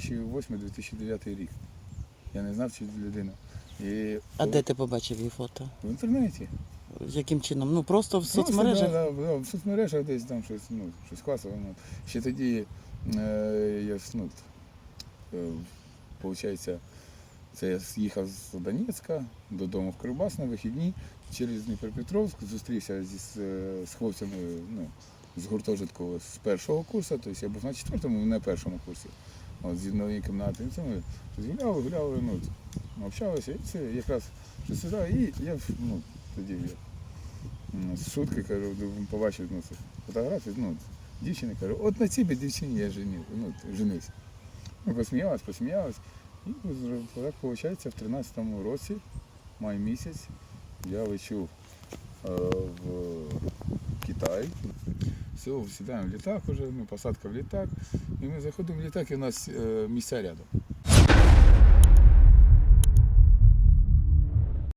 2009 рік. Я не знав цю людину. І А де ти побачив її фото? в інтернеті. Яким чином? Ну просто в Просто, соцмережах. Да, да, да, в соцмережах десь там щось, ну, щось класове. Ну. Ще тоді е, я ну, е, виходить, це я їхав з Донецька додому в Кривбас на вихідні через Дніпропетровськ, зустрівся зі, з, з хлопцями ну, з гуртожитку з першого курсу, тобто я був на четвертому, на першому курсі. От, з одної кімнати. І ми гуляли, гуляли, ну, общалися, і це якраз що сюди, і я ну, тоді я Ну, З шутки кажу, побачив ну, це фотографію, ну, дівчина каже, от на цій дівчині я женив, ну, женився. Ну, посміялась, посміялась. І так виходить, в 13-му році, май місяць, я лечу е, в Китай. Все, сідаємо в літак уже, ну, посадка в літак. І ми заходимо в літак, і у нас е, місця рядом.